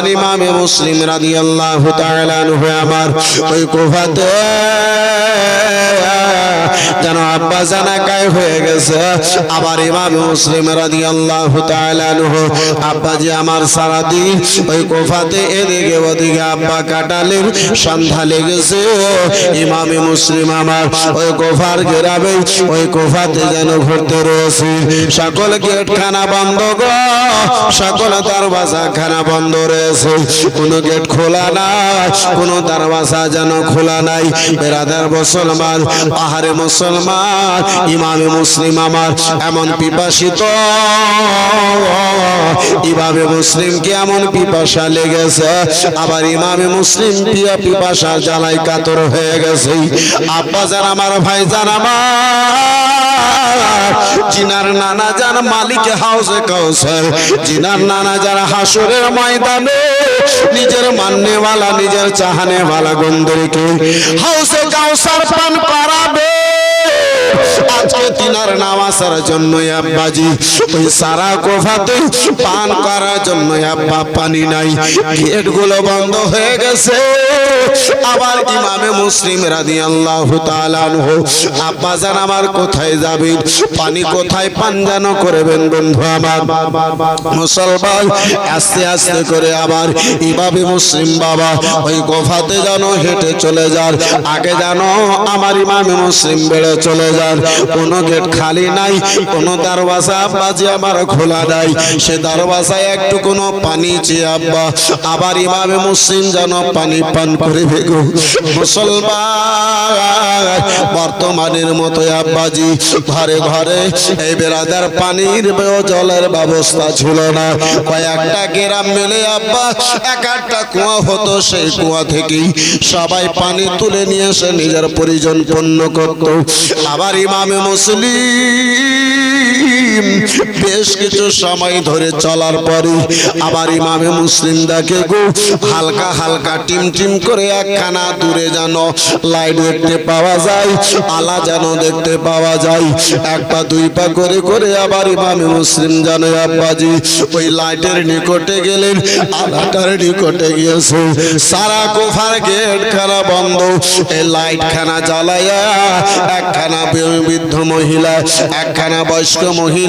আমার ইমামে মুসলিম তাআলা আনহু আমার ওই কুফাতে যেন আব্বা জানাকায় হয়ে গেছে। আবার ইমাম মুসলিম রাদিয়াল্লাহু তাআলা আনহু আব্বা যে আমার সারাদিন ওই কোফাতে এদিকে ওদিকে আব্বা কাটালেন সন্ধ্যা লেগেছে। ইমামে মুসলিম আমার ওই কোফার গ্রামে ওই কোফাতে যেন ঘুরতে রয়েছে। সকল গেট খানা বন্ধ গো, সকল দরওয়াজা খানা বন্ধ রয়েছে কোনো গেট খোলা নাই কোনো দরওয়াজা যেন খোলা নাই। বেরাদার মুসলমান আহারে মুসলমান, ইমামে মুসলিম আমার, এমন পিপাসিত। ইমামে মুসলিম কি এমন পিপাসা লেগেছে? আবার ইমামে মুসলিম প্রিয় পিপাসা জ্বালাই কাতর হয়ে গেছে। আব্বা যান আমার, ভাই জান আমার, জিনার নানা যান মালিক হাউসে কাউসার। জিনার নানা যারা হাসুরের ময়দানে নিজের মান্যওয়ালা নিজের চাহানেওয়ালা গন্ধরীকে হাউসে কাউসার পান করাবে আজকে তিনার নামাজের জন্য আব্বাজি। ওই সারা কোফাতে পান করার জন্য আব্বা পানি নাই। গেটগুলো বন্ধ হয়ে গেছে। আবার ইমামে মুসলিম আনহু, আব্বা জান, আমার কোথায় পানি কোথায় পান যেন করবেন বন্ধু আমার? মুসলমান আস্তে আস্তে করে আবার ইমামে মুসলিম বাবা ওই গোফাতে যেন হেঁটে চলে যান। আগে যেন আমার ইমামে মুসলিম বেড়ে চলে যান। কোনো গেট খালি নাই কোনো দরওয়াজা আব্বাজি আমার খোলা নাই। সে দরওয়াজায় একটু কোনো পানি চেয়ে আব্বা আবার ইমামে মুসলিম যেন পানি পান করে ভেগো মুসলমান বর্তমানের মতো আব্বাজি ঘরে ঘরে এই বেড়াদার পানির জলের ব্যবস্থা ছিল না। কয়েকটা গ্রাম মিলে আব্বা এক একটা কুয়া হতো সেই কুয়া থেকেই। সবাই পানি তুলে নিয়ে এসে নিজের পরিজন পূর্ণ করত। আবার ইমামে মুসলিম বেশ কিছু সময় ধরে চলার পরে আবার ইমামে মুসলিম দেখে গো, হালকা হালকা টিম টিম করে একখানা দূরে যেন লাইট দেখতে পাওয়া যায়, আলা যেন দেখতে পাওয়া যায়। এক পা দুই পা করে করে আবার ইমামে মুসলিম জানে আব্বাজি ওই লাইটের নিকটে গেলেন, আলাটার নিকটে গিয়েছে। সারা কোফার গেট খানা বন্ধ এই লাইট খানা জ্বালাইয়া একখানা বৃদ্ধ মহিলা, একখানা বয়স্ক মহিলা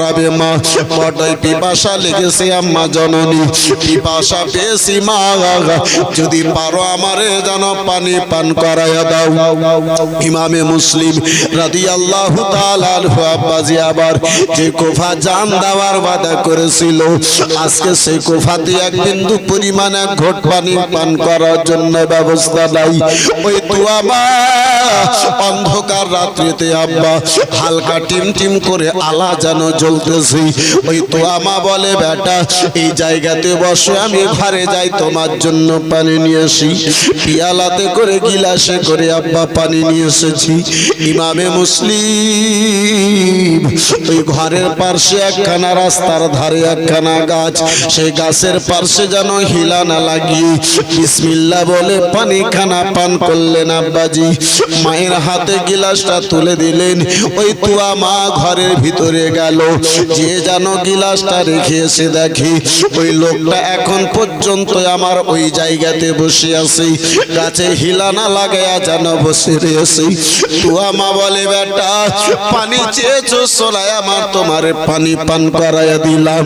করাবে মা বড়ই পিপাসা লেগেছে আম্মা জননী। পিপাসা পেয়েছি মা যদি পারো আমারে যেন পানি পান করাইয়া দাও। ইমামে মুসলিম তাআলা আনহু আব্বাজি আবার যে কোফা জান দেওয়ার ওয়াদা করেছিল, আজকে সেই কোফাতে এক বিন্দু পরিমাণ এক ঘট পানি পান করার জন্য ব্যবস্থা নাই। ওই তুয়া মা, অন্ধকার রাত্রিতে আব্বা হালকা টিম টিম করে আলা যেন জ্বলতেছি ওই তোয়া মা বলে, বেটা, এই জায়গাতে বসে আমি ঘরে যাই, তোমার জন্য পানি নিয়ে আসি। পিয়ালাতে করে গিলাসে করে আব্বা পানি নিয়ে এসেছি। ইমামে মুসলিম, ওই ঘরের পার্শ্বে একখানা রাস্তার ধারে একখানা গাছ, সেই গাছের পার্শ্বে যেন হিলা না লাগিয়ে বিসমিল্লা বলে পানি খানা পান করলেন আব্বাজি। মায়ের হাতে গিলাসটা তুলে দিলেন। ওই তুয়া মা ঘরের ভিতরে গেল। যে যেন গিলাসটা রেখে এসে দেখি ওই লোকটা এখন পর্যন্ত আমার ওই জায়গাতে বসে আছে গাছে হিলানা লাগায়া যেন বসে রয়েছে তুয়া মা বলে বেটা পানি চেয়েছো সোলাই আমার তোমার পানি পান করাইয়া দিলাম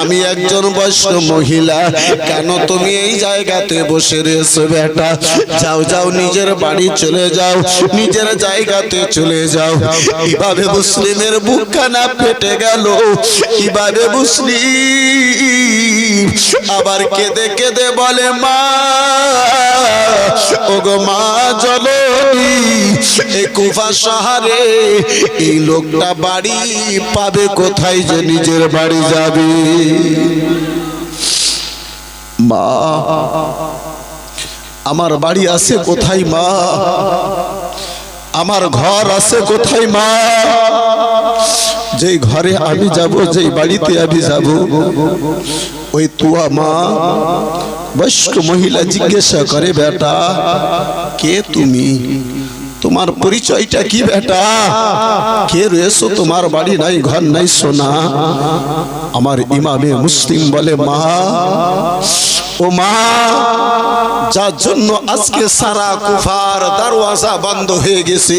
আমি একজন বয়স্ক মহিলা কেন তুমি এই জায়গাতে বসে রয়েছো বেটা যাও যাও নিজের বাড়ি চলে যাও নিজের জায়গাতে চলে যাও কীভাবে মুসলিমের বুকখানা ফেটে গেল কীভাবে মুসলিম। আবার কেঁদে কেঁদে বলে, মা, ওগো মা জননী এই কুফা শহরে এই লোকটা বাড়ি পাবে কোথায় যে নিজের বাড়ি যাবে? মা, আমার বাড়ি আছে কোথায় মা? আমার ঘর আছে কোথায় মা? যেই ঘরে আমি যাব যেই বাড়িতে আমি যাব। ওই তুয়া মা বয়স্ক মহিলা জিজ্ঞাসা করে বেটা কে তুমি? তোমার পরিচয়টা কি বেটা? কে রয়েছো? তোমার বাড়ি নাই ঘর নাই সোনা। আমার ইমামে মুসলিম বলে মা ও মা যার জন্য আজকে সারা কুফার দরওয়াজা বন্ধ হয়ে গেছে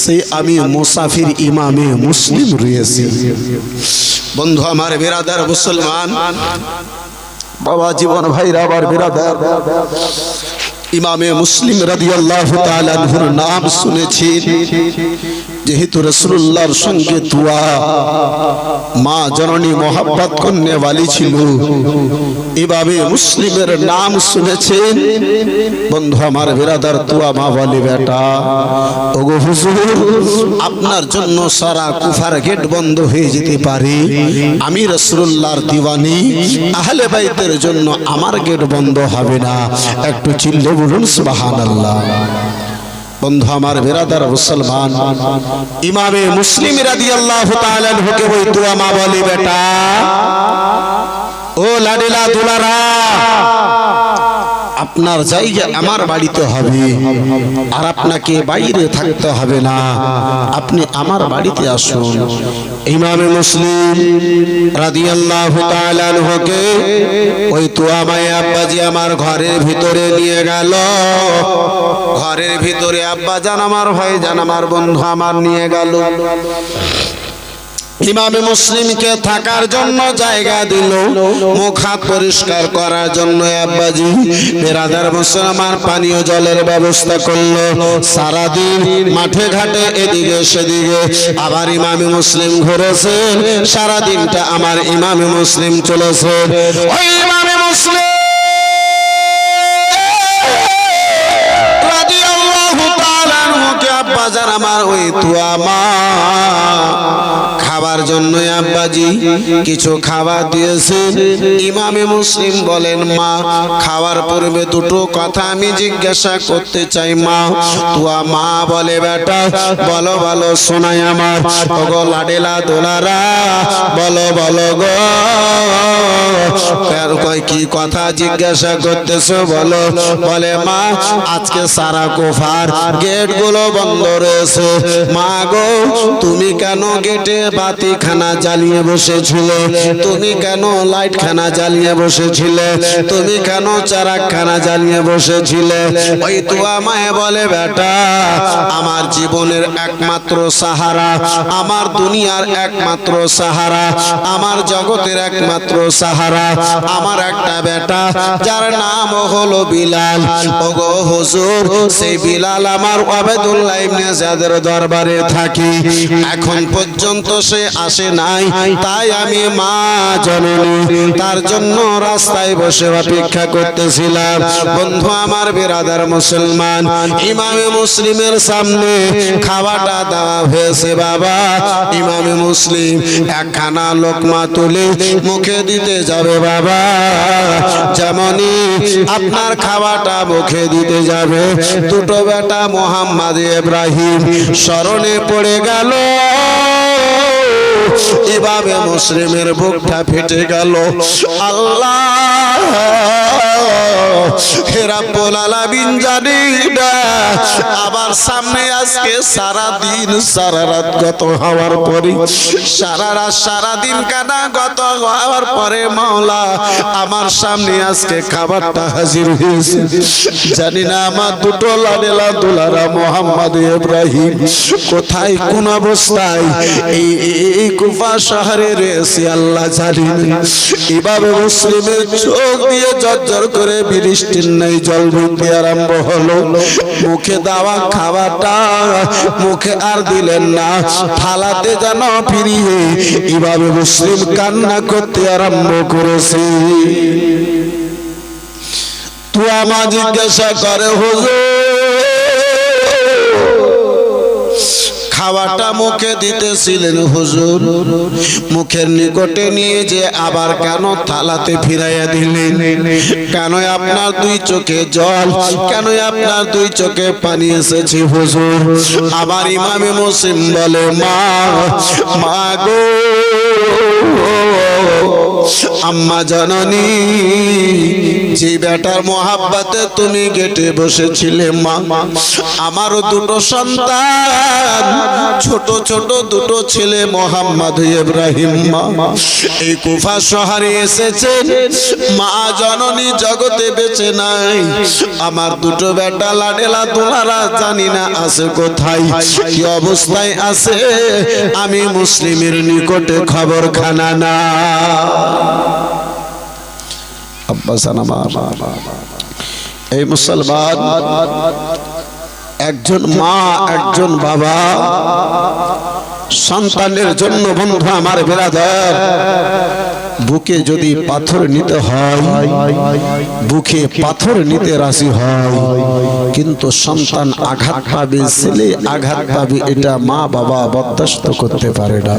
সে আমি মুসাফির ইমামে মুসলিম রয়েছি। বন্ধু আমার বেরাদার মুসলমান বাবা জীবন ভাইরা আবার বেরাদার। ইমামে মুসলিম রাদিয়াল্লাহু তাআলা নাম শুনেছি। যেহেতু রাসূলুল্লাহর সঙ্গে তুয়া, মা জননী মোহাব্বত করনে वाली ছিল। এভাবে মুসলিমের নাম শুনেছেন, বন্ধু আমার বিরাদার তুয়া মা বলে বেটা। ওগো হুজুর, আপনার জন্য সারা কুফার গেট বন্ধ হয়ে যেতে পারে। আমি রাসূলুল্লাহর দিওয়ানি, আহলে বাইতের জন্য আমার গেট বন্ধ হবে না। একটু চিল্লে বলুন, সুবহানাল্লাহ। বন্ধু আমার বেরাদার মুসলমান, ইমামে মুসলিম রাদিয়াল্লাহু আল্লাহ আনহুকে ওই তুয়া মা বলে বেটা, ও লাডিলা দুলারা আপনার জায়গা আমার বাড়িতে হবে আর আপনাকে বাইরে থাকতে হবে না। আপনি আমার বাড়িতে আসুন। ইমামে মুসলিম রাদিয়াল্লাহু তাআলা আনহুকে ওই মায়ে আব্বাজি আমার ঘরের ভিতরে নিয়ে গেল। ঘরের ভিতরে আব্বা জান আমার ভাই জান আমার বন্ধু আমার নিয়ে গেল। ইমামে মুসলিমকে থাকার জন্য জায়গা দিল, মুখ হাত পরিষ্কার করার জন্য আব্বাজি বেরাদার মুসলমান পানীয় জলের ব্যবস্থা করল। সারাদিন মাঠে ঘাটে এদিকে সেদিকে। আবার ইমামে মুসলিম ঘুরেছেন সারা দিনটা আমার ইমামে মুসলিম চলেছে। ওই ইমামে মুসলিম! আমার ওই তুয়া মা। খাবার জন্য আব্বাজি কিছু খাবার দিয়েছেন। ইমামে মুসলিম বলেন, মা, খাওয়ার পূর্বে দুটো কথা আমি জিজ্ঞাসা করতে চাই, মা। তুয়া মা বলে, বেটা, বলো বলো, শোনাই আমার। ওগো লাডেলা দোলারা, বলো বলো গো। কয় কি কথা জিজ্ঞাসা করতেছো বলো? বলে, মা, আজকে সারা কোফার গেটগুলো বন্ধ রয়েছে। মা গো, তুমি কেন গেটে বাতি খানা জ্বালিয়ে বসেছিলে? তুমি কেন লাইট খানা জ্বালিয়ে বসেছিলে? তুমি কেন চারাক খানা জ্বালিয়ে বসেছিলে? ওই তো আমায় বলে, বেটা, আমার জীবনের একমাত্র সাহারা, আমার দুনিয়ার একমাত্র সাহারা, আমার জগতের একমাত্র সাহারা আমার একটা বেটা, যার নাম হলো বিলাল। ওগো হুজুর, সেই বিলাল আমার আবেদুল্লাহ ইবনে যাদের দরবারে থাকি। এখন পর্যন্ত সে আসে নাই, তাই আমি মা জননী, তার জন্য রাস্তায় বসে অপেক্ষা করতেছিলাম। বন্ধু আমার বিরাদার মুসলমান, ইমামে মুসলিমের সামনে খাওয়াটা দেওয়া হয়েছে বাবা। ইমামে মুসলিম একখানা লোকমা তুলে মুখে দিতে যাবে বাবা, যেমনই আপনার খাওয়াটা মুখে দিতে যাবে, দুটো বেটা মোহাম্মদ ইব্রাহিম স্মরণে পড়ে গেল। এভাবে মুসলিমের বুকটা ফেটে গেল। আল্লাহ হেরাব্বুল আলামিন জানি আবার সামনে আজকে সারা দিন সারা রাত গত হওয়ার পরে সারা রাত সারা কানা গত হওয়ার পরে মাওলা আমার সামনে আজকে খাবারটা হাজির হয়েছে। জানি না আমার দুটো লাডেলা দুলারা মোহাম্মদ ইব্রাহিম কোথায়, কোন অবস্থায়? এই এই কুফা শহরে রয়েছে, আল্লাহ জানি এভাবে মুসলিমের চোখ দিয়ে জর্জর করে বৃষ্টির নেই, জল ঢুকতে আরম্ভ হলো। মুখে দেওয়া খাওয়াটা মুখে আর দিলেন না। ফালাতে যেন ফিরিয়ে এভাবে মুসলিম কান্না করতে আরম্ভ করেছে। তুই আমা জিজ্ঞাসা করে, হুজুর খাওয়াটা মুখে দিতেছিলেন হুজুর। মুখের নিকটে নিয়ে যে আবার কেন থালাতে ফিরাইয়া দিলেন? কেন আপনার দুই চোখে জল? কেন আপনার দুই চোখে পানি এসেছে হুজুর? আবার ইমামে মুসিম বলে মা মা গো আম্মা জননী, যে বেটার মহাব্বাতে তুমি গেটে বসেছিলে, মা। আমারও দুটো সন্তান, ছোট ছোট দুটো ছেলে, মোহাম্মদ ইব্রাহিম, মা। এই কুফা শহরে এসেছেন মা জননী জগতে বেঁচে নাই। আমার দুটো বেটা লাডেলা দোলারা জানি না আছে কোথায়, কি অবস্থায় আছে, আমি মুসলিমের নিকটে খবর খানা না। এই মুসলমান, একজন মা, একজন বাবা, সন্তানের জন্য বন্ধু আমার বেরাদার বুকে যদি পাথর নিতে হয়, বুকে পাথর নিতে রাশি হয়, কিন্তু সন্তান আঘাত পাবে, ছেলে আঘাত পাবে, এটা মা বাবা বরদাস্ত করতে পারে না।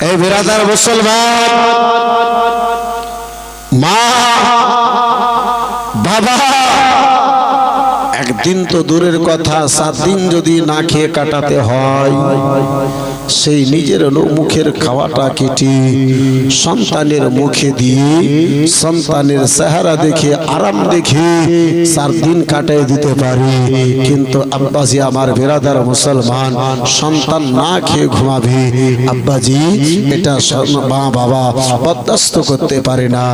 এই বিরাদার মুসলমান মা বাবা একদিন তো দূরের কথা, সাত দিন যদি না খেয়ে কাটাতে হয়। সেই নিজের মুখের খাওয়াটা কেটে সন্তানের মুখে দিয়ে, সন্তানের চেহারা দেখে, আরাম দেখে চার দিন কাটাই দিতে পারি। কিন্তু আব্বাজি আমার বেরাদার মুসলমান, সন্তান না খেয়ে ঘুমাবে। আব্বাজি, এটা মা বাবা বরদাস্ত করতে পারে না।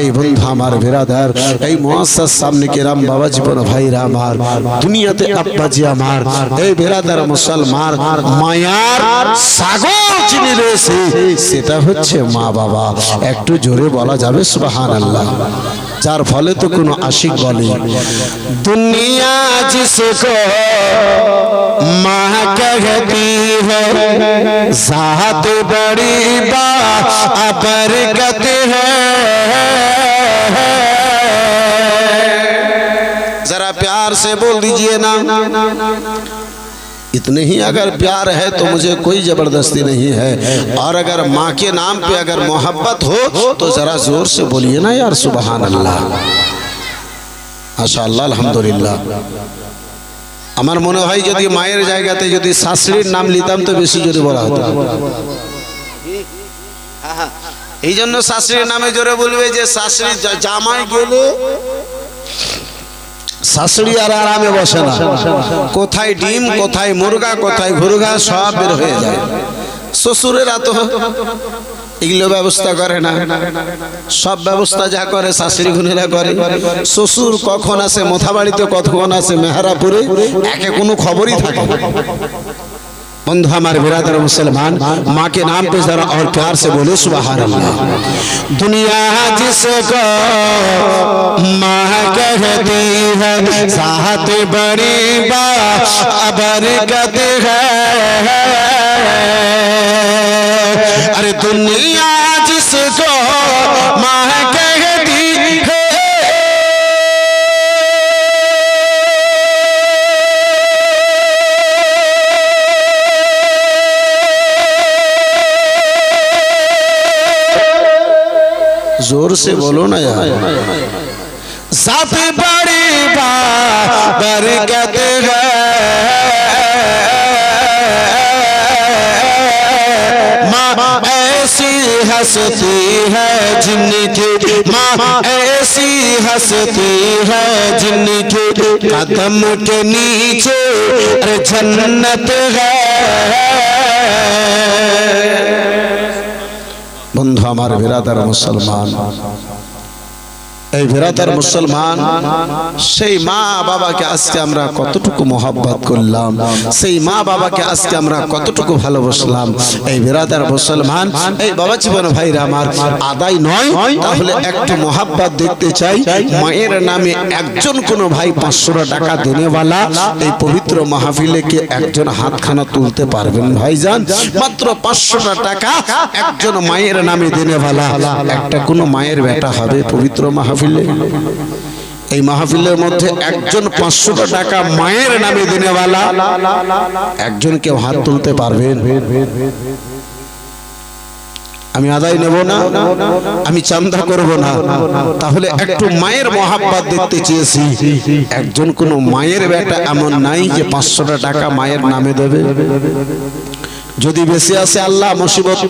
এই বন্ধু আমার বেরাদার, এই মহাসার সামনে কেরাম বাবা জীবন ভাইরা আমার দুনিয়াতে আব্বাজি আমার এই বেরাদার মুসলমান মায়ার সাগর চিনি রয়েছে সেটা হচ্ছে মা বাবা একটু জোরে বলা যাবে সুবাহান আল্লাহ যার ফলে তো কোনো আশিক বলে দুনিয়া জিসকো মা कहती है साथ बड़ी बा बरकत है प्यार से बोल दीजिए ना इतने ही अगर प्यार है तो मुझे कोई जबरदस्ती नहीं है और अगर माँ के नाम पे अगर मोहब्बत हो तो जरा जोर से बोलिए ना यार सुबहान अल्लाह মাশাআল্লাহ আলহামদুলিল্লাহ আমার মনে হয় যদি মায়ের জায়গাতে যদি শাশুড়ির নাম নিতাম তো বেশি জোরে বলা হতো এই জন্য শাশুড়ির নামে জোরে বলবে যে শাশুড়ি জা- জামাই গেলে শাশুড়ি আর আরামে বসে না। কোথায় ডিম, কোথায় মুরগা, কোথায় ঘুরগা সব বের হয়ে যায়। শ্বশুরেরা তো এগুলো ব্যবস্থা করে না। সব ব্যবস্থা যা করে শাশুড়ি গুনেরা করে। শ্বশুর কখন আসে মোথাবাড়িতে কখন আসে, মেহারাপুরে, একে কোনো খবরই থাকে না। बंधु हमारे बिरादर मुसलमान माँ के नाम पे जरा और प्यार से बोले सुबहान अल्लाह दुनिया जिसको माँ कहती है साथ बड़ी बरकत है अरे दुनिया जिसको ज़ोर से बोलो ना यार। साथ बड़ी बरकत है। माँ ऐसी हंसती है जिनकी माँ ऐसी हंसती है जिनके कदम के नीचे जन्नत है। বন্ধু আমার বিরাদার মুসলমান। এই বিরাদার মুসলমান, সেই মা বাবাকে আজকে আমরা কতটুকু মোহাব্বত করলাম, সেই মা বাবাকে আজকে আমরা কতটুকু ভালোবাসলাম। এই বিরাদার মুসলমান, এই বাবা জীবন ভাইরা আমার, আদায় নয়, তাহলে একটু মোহাব্বত দেখতে চাই, মায়ের নামে একজন কোনো ভাই পাঁচশো টাকা দেনেওয়ালা, এই পবিত্র মাহফিলে কে একজন হাতখানা তুলতে পারবেন ভাইজান? মাত্র পাঁচশো টাকা একজন মায়ের নামে দেনেওয়ালা, একটা কোনো মায়ের বেটা হবে পবিত্র মাহফিলে? এই মাহফিলের মধ্যে একজন পাঁচশো টাকা মায়ের নামে দিনেওয়ালা একজন কেউ হাত তুলতে পারবেন আমি আদায় নেব না, আমি চান্দা করব না। তাহলে একটু মায়ের মহাব্বাত দেখতে চেয়েছি। একজন কোন মায়ের বেটা এমন নাই যে পাঁচশোটা টাকা মায়ের নামে দেবে। যদি বেশি আসে আল্লাহ, মুসিবত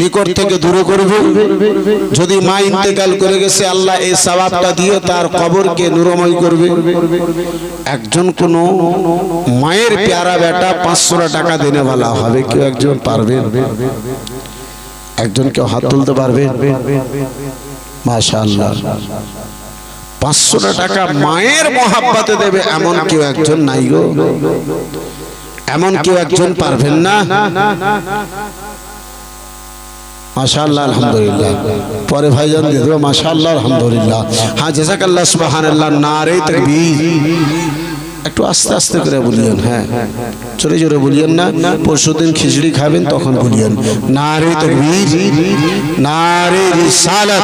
নিকট থেকে দূরে করবে। যদি মা ইন্তেকাল করে গেছে, আল্লাহ এই সওয়াবটা দিয়ে তার কবরকে নুরময় করবে। একজন কোন মায়ের পেয়ারা বেটা পাঁচশো টাকা দিনে বলা হবে, কেউ একজন পারবে একজন কেউ হাত তুলতে পারবে মাশাআল্লাহ। পাঁচশোটা টাকা মায়ের মহাব্বাতে দেবে, এমন কেউ একজন নাই গো। এমন কেউ একজন পারবেন না। মাশাআল্লাহ আলহামদুলিল্লাহ। পরে ভাইজান দিয়ে দেবো মাশাআল্লাহ আলহামদুলিল্লাহ। হ্যাঁ জেসাকাল্লাহ সুবহানাল্লাহ নারে তাকবীর একটু আস্তে আস্তে করে বলিয়েন হ্যাঁ। জোরে জোরে বলিয়েন না, পরশুদিন খিচড়ি খাবেন, তখন বলিয়েন। নারে তাকবীর, নারে রিসালাত,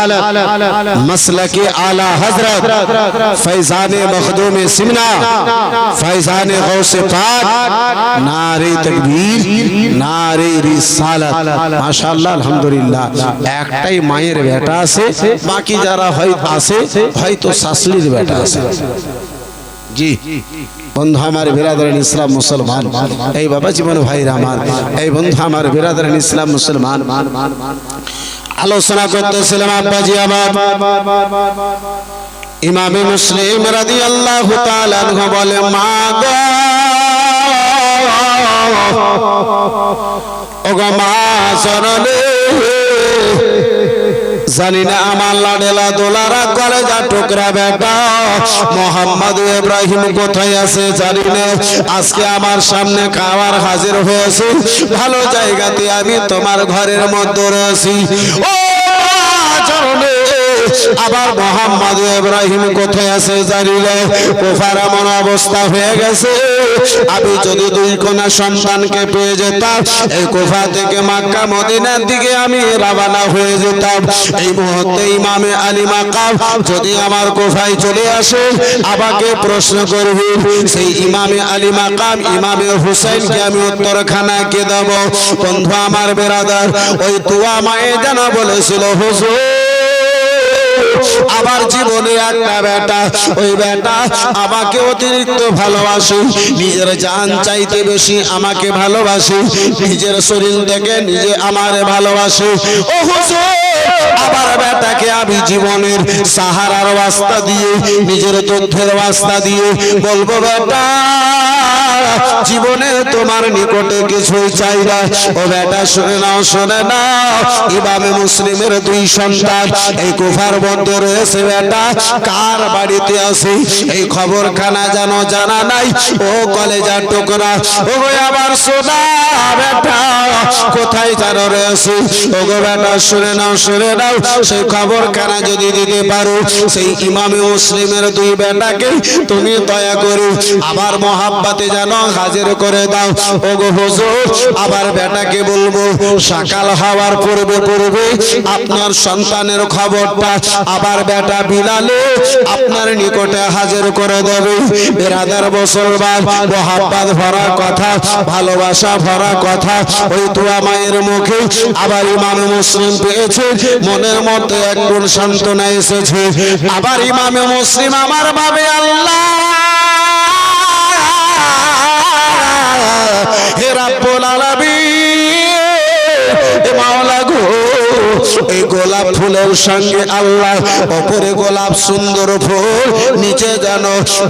মাসলাকে আলা হযরত ফৈজানে মখদুম সিমনা ফৈজানে গৌসে পাক, নারে তাকবীর, নারে রিসালাত। মাশাআল্লাহ, আলহামদুলিল্লাহ। একটাই মায়ের বেটা আছে, বাকি যারা হয় আছে, হয়তো শাসলির বেটা আছে। জি। বন্ধু, আমার বিরাদরেন ইসলাম মুসলমান। এই বাবা জীবন ভাই আমার। এই বন্ধু, আমার বিরাদরেন ইসলাম মুসলমান। আলোচনা করতেছিলাম আব্বাজি আমার। ইমামে মুসলিম রাদি আল্লাহ বলে, মা গো মা জানি না আমার লাডেলা দোলারা কলেজা টুকরা বেটা। মোহাম্মদ ইব্রাহিম কোথায় আছে জানি না। আজকে আমার সামনে খাওয়ার হাজির হয়েছে। ভালো জায়গাতে আমি তোমার ঘরের মধ্যে রয়েছি। আবার মোহাম্মদ ইব্রাহিম কোথায় আছে জানি না। কোফার এমন অবস্থা হয়ে গেছে। আমি যদি দুই কোনা সন্তানকে পেয়ে যেতাম, এই কোফা থেকে মাক্কা মদিনার দিকে আমি রাবানা হয়ে যেতাম। এই মুহূর্তে ইমামে আলী মাকাম যদি আমার কোফায় চলে আসে, আমাকে প্রশ্ন করবে, সেই ইমামে আলী মাকাম, ইমামে হুসাইনকে আমি উত্তরখানাকে দেব? বন্ধু আমার বেরাদার, ওই তুয়া মায়ে যেন বলেছিল, হুজুর আমার জীবনে একটা বেটা, ওই বেটা আমাকে অতিরিক্ত ভালোবাসে। নিজের জান চাইতে বেশি আমাকে ভালোবাসে। নিজের শরীর থেকে নিজে আমার ভালোবাসে। ও হুজুর! আমি জীবনের সাহারার রাস্তা দিয়ে, নিজের তথ্যের রাস্তা দিয়ে বলব, বেটা, জীবনে তোমার নিকটে কিছুই চাই না। ও বেটা, শুনে নাও শুনে নাও, ইমামে মুসলিমের দুই সন্তান, এই কুফার মধ্যে রয়েছে বেটা, কার বাড়িতে আছে? এই খবর খানা যেন জানা নাই? ও কলেজার টুকরা ও আবার শোনা বেটা, কোথায় যেন রয়েছে ও গো বেটা, শুনে নাও শুনে নাও, সেই খবর খানা যদি দিতে পারো, সেই ইমামে মুসলিমের দুই বেটাকে তুমি দয়া করে। আবার মহাব্বাতে যেন হাজির করে দাও। ও গো হুজুর, আবার বেটাকে বলব, সকাল হওয়ার পূর্বে পূর্বে আপনার সন্তানের খবরটা আবার বেটা বিলালে আপনার নিকটে হাজির করে দেবে। বেরাদার মুসলমান, মহাব্বাত ভরা কথা, ভালোবাসা ভরা কথা, ওই তুয়া মায়ের মুখে আবার ইমাম মুসলিম পেয়েছে। মনের মধ্যে একটু সান্ত্বনা এসেছে। আবার ইমামে মুসলিম আমার ভাবে, আল্লাহ। হে রাব্বুল আলামিন, এ মাওলা গো। এই গোলাপ ফুলের সঙ্গে আল্লাহ ওপরে গোলাপ সুন্দর ফুল নিচে যেন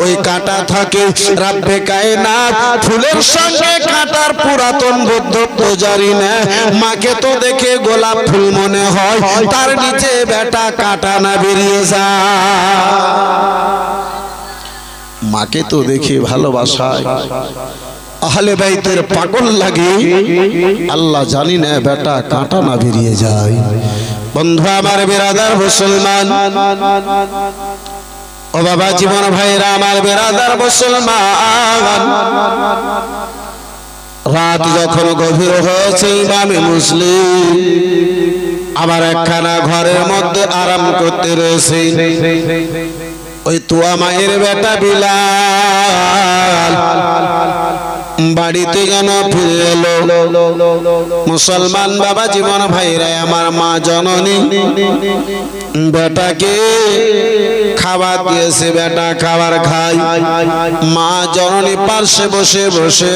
ওই কাটা থাকে। রাব্বে কায়নাত ফুলের সঙ্গে কাটার পুরাতন বৌদ্ধত্ব জানি না। মাকে তো দেখে গোলাপ ফুল মনে হয়, তার নিচে বেটা কাটা না বেরিয়ে যায়। মাকে তো দেখে ভালোবাসায়। আহলে বাইতের পাগল লাগে। আল্লাহ জানি না বেটা কাঁটা না বেরিয়ে যায়। বন্ধু আমার বেরাদার মুসলমান, ও বাবা জীবন ভাইরা আমার বেরাদার মুসলমান, রাত যখন গভীর হয়েছে ইমামে মুসলিম, আমার একখানা ঘরের মধ্যে আরাম করতে রয়েছে। ওই তুয়া মায়ের বেটা বিলাল বাড়িতে যেন ফিরে এলো। মুসলমান বাবা জীবন ভাইরা আমার মা জননী। বেটাকে খাবার দিয়েছে, বেটা খাবার খাই। মা জননী পার্শ্বে বসে বসে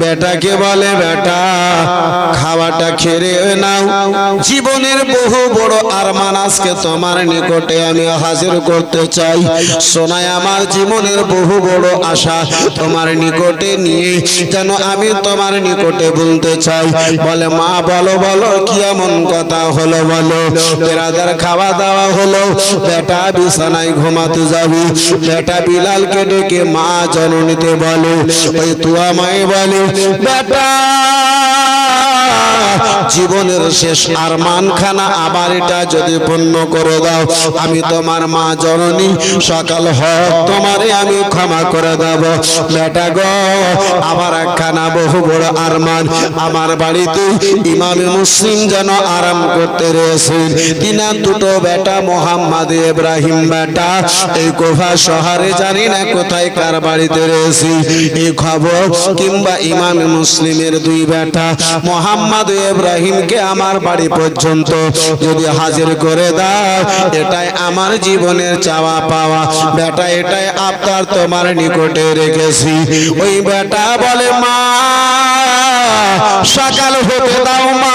বেটাকে বলে, বেটা খাওয়াটা খেরে নাও। জীবনের বহু বড় আরমান আজকে তোমার নিকটে আমি হাজির করতে চাই। সোনায় আমার জীবনের বহু বড় আশা তোমার নিকটে নিয়ে যেন আমি তোমার নিকটে বলতে চাই। বলে, মা, বলো বলো, কি এমন কথা হলো, বলো। বেড়াদার খাওয়া দাওয়া হলো। বেটা বিছানায় ঘুমাতে যাবি। বেটা বিলালকে ডেকে মা জননীতে বলে, ওই তুয়া মায়ে বলে, বেটা, জীবনের শেষ আরমান খানা আবার এটা যদি পূর্ণ করে দাও, আমি তোমার মা জননী, সকাল হোক তোমারে আমি ক্ষমা করে দেব। বেটা গো, আমার একখানা বহু বড় আরমান। আমার বাড়িতে ইমামে মুসলিম যেন আরাম করতে রয়েছেন। তিনার দুটো বেটা মোহাম্মদ ইব্রাহিম বেটা, এই কোভা শহরে জানি না কোথায় কার বাড়িতে রয়েছে। এই খবর কিংবা ইমামে মুসলিমের দুই বেটা মোহাম্মদ ইব্রাহিমকে আমার বাড়ি পর্যন্ত যদি হাজির করে দাও, এটাই আমার জীবনের চাওয়া পাওয়া। বেটা, এটাই আপনার তোমার নিকটে রেখেছি। ওই বেটা বলে, মা, সকাল হতে দাও মা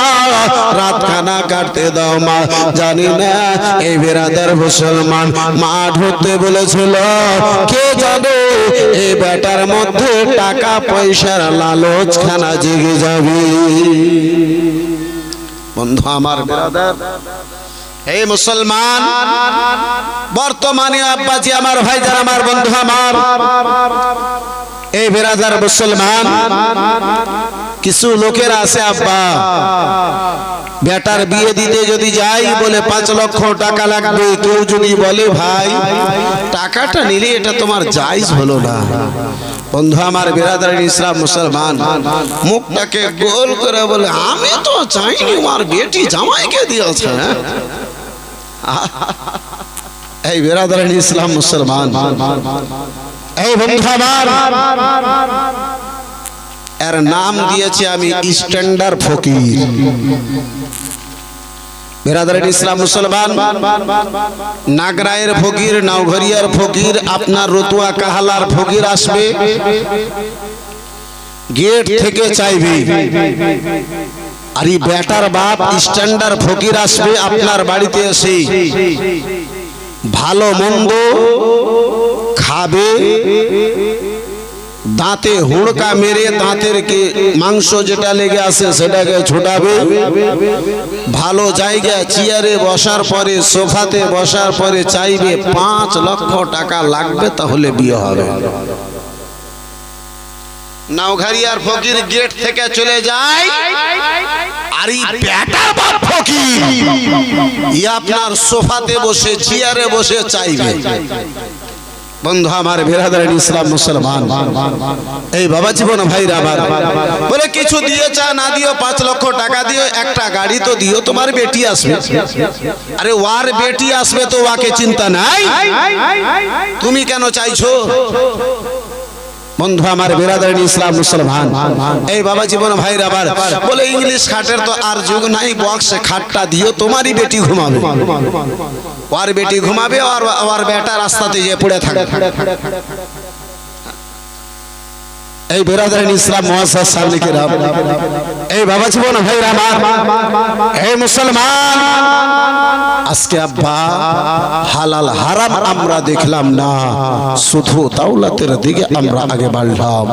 রাত খানা কাটতে দাও মা, জানি না এই বেরাদার মুসলমান মা ঢুকতে বলেছিল, কে জানে এই বেটার মধ্যে টাকা পয়সার লালচ খানা জেগে যাবে? বন্ধু আমার বেরাদার এই মুসলমান, বর্তমানে আব্বাজি আমার ভাইজান আমার বন্ধু আমার, এই বেরাদার মুসলমান কিছু লোকের আছে, আব্বা বেটার বিয়ে দিতে যদি যাই বলে পাঁচ লক্ষ টাকা লাগবে, কেউ যদি বলে, ভাই, টাকাটা নিলে এটা তোমার জায়জ হলো না বন্ধু, আমার বেরাদার ইসলাম মুসলমান, মুখটাকে গোল করে বলে, আমি তো চাইনি, আমার বেটি জামাইকে দিয়েছে? এই বেরাদার ইসলাম মুসলমান, এই বন্ধু আমার এর নাম দিয়েছি আমি স্ট্যান্ডার ফকির। বেরাদার ইসলাম মুসলমান নাগরায়ের ফকির, নাওঘরিয়ার ফকির, আপনার রতুয়া কাহালার ফকির আসবে। গেট থেকে চাইবে। আর এই বেটার বাপ স্ট্যান্ডার ফকির আসবে আপনার বাড়িতে এসে। ভালো মন্দ খাবে। দাঁতে হুড়কা মেরে দাঁতের কি মাংস যেটা লেগে আছে সেটাকে ছোটাবে। ভালো জায়গা চেয়ারে বসার পরে, সোফাতে বসার পরে চাইবে পাঁচ লক্ষ টাকা লাগবে, তাহলে বিয়ে হবে। নাওঘারিয়ার ফকির গেট থেকে চলে যায়। আর ই আপনার সোফাতে বসে, চেয়ারে বসে চাইবে। বন্ধু, আমার বেরাদার ইসলাম মুসলমান। এই বাবা জীবন ভাইরা আমার। বলে, কিছু দিয়ে চা, না দিও, পাঁচ লক্ষ টাকা দিও, একটা গাড়ি তো দিও, তোমার বেটি আসবে। আরে, ওয়ার বেটি আসবে তো ওয়াকে চিন্তা নাই? তুমি কেন চাইছো? বন্ধু আমার বিরাদারিন ইসলাম মুসলমান। এই বাবা জীবন ভাইর আবার বলে ইংলিশ খাটের তো আর যুগ নাই বক্সে খাটটা দিও তোমারই বেটি ঘুমাবে। ওর বেটি ঘুমাবে আর ওর বেটা রাস্তাতে যে পড়ে থাকে এই বিরাদারিন ইসলাম মহাসার সামনে রাম? এই বাবা জীবন, ভাই আমার এই মুসলমান, আজকে আব্বা, হালাল হারাম আমরা দেখলাম না। শুধু তাওলাতের দিকে আমরা আগে বাড়লাম।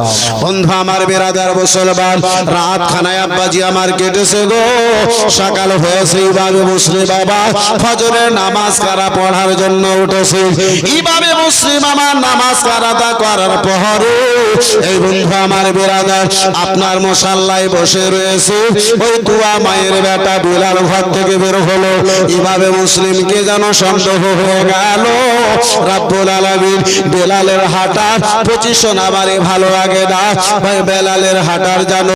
বন্ধু আমার বেরাদার মুসলমান রাত খানায় আব্বাজি আমার কেটেছে গো। সকাল হয়েছে এইভাবে মুসলিম বাবা ফজরের নামাজ কারা পড়ার জন্য উঠেছে। এইভাবে মুসলিম আমার নামাজ কারাদা করার পরে, এই বন্ধু আমার বেরাদার, আপনার মশাল্লায় বসে রয়েছে ওই দুয়া মায়ের বেটা বিলাল ঘর থেকে বের হলো। কীভাবে মুসলিম কে যেন সন্দেহ হয়ে গেল। রাব্বুল আলামিন বেলালের হাঁটা পজিশন আমারে ভালো লাগে না। বেলালের হাঁটার যেন